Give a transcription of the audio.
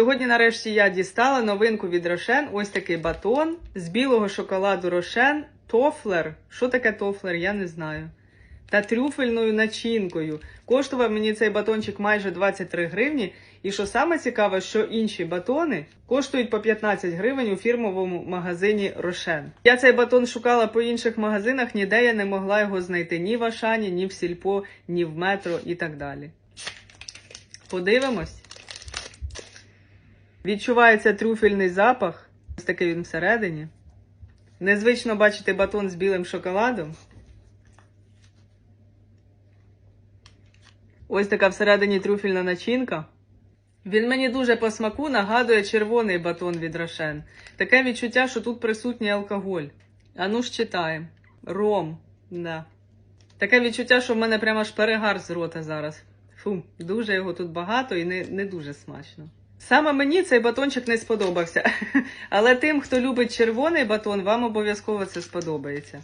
Сьогодні, нарешті, я дістала новинку від Рошен. Ось такий батон з білого шоколаду Рошен. Тофлер. Що таке тофлер? Я не знаю. Та трюфельною начинкою. Коштував мені цей батончик майже 23 гривні. І що саме цікаве, що інші батони коштують по 15 гривень у фірмовому магазині Рошен. Я цей батон шукала по інших магазинах, ніде я не могла його знайти ні в Ашані, ні в Сільпо, ні в метро і так далі. Подивимось. Відчувається трюфельний запах. Ось такий він всередині. Незвично бачити батон з білим шоколадом. Ось така всередині трюфельна начинка. Він мені дуже по смаку нагадує червоний батон від Рошен. Таке відчуття, що тут присутній алкоголь. А ну ж читаємо. Ром. Да. Таке відчуття, що в мене прямо аж перегар з рота зараз. Фу, дуже його тут багато і не, не дуже смачно. Саме мені цей батончик не сподобався. Але тим, хто любить червоний батон, вам обов'язково це сподобається.